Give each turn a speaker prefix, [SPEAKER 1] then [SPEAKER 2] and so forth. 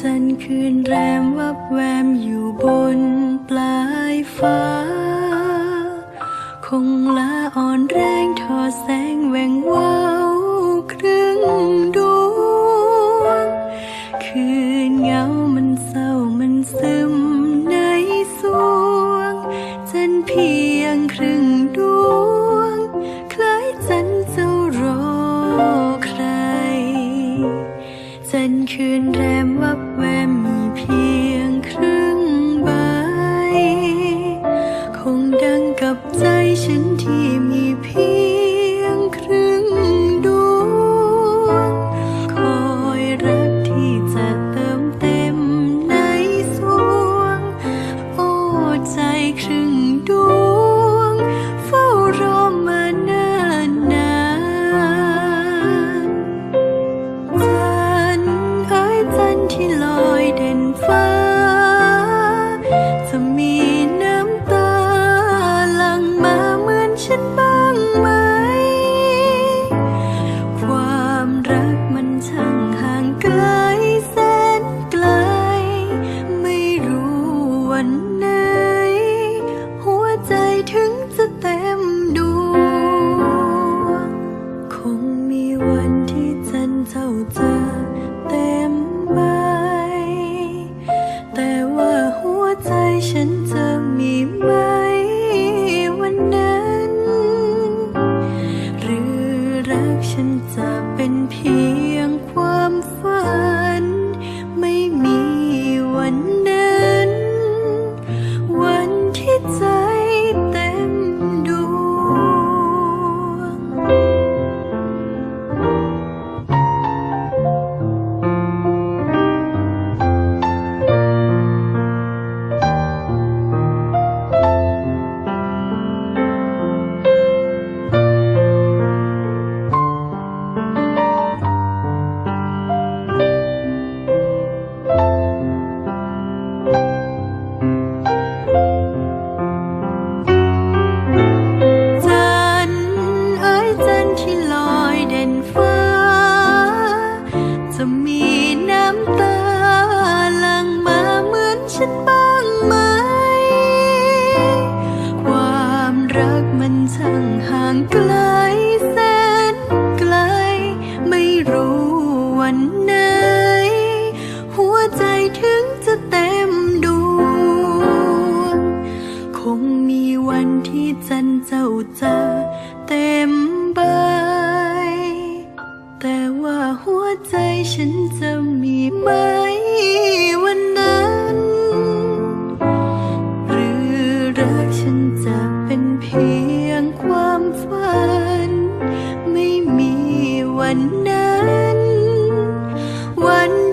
[SPEAKER 1] จันทร์คืนแรมวับแวมอยู่บนปลายฟ้า คงละอ่อนแรงทอแสงแหวงวาวครึ่งดวง คืนเงามันเศร้า แรมวับแวมมีเพียงครึ่งใบ คงดังกับใจฉันที่มี ฟ้า จะมีน้ำตาหลั่งมาเหมือนฉันบางไหความรักมันช่างห่างไกลแสนไกล ไม่รู้วันไหน หัวใจถึงจะ ฉันจะมีไหมวันนั้น หรือรักฉันจะเป็นเพียง รู้วันไหน หัวใจถึงจะเต็มดวง คงมีวันที่จันเจ้าเจอเต็มใบ แต่ว่าหัวใจฉันจะมีไหมวันนั้น หรือรักฉันจะเป็นเพียงความฝัน ไม่มีวันนั้น 问。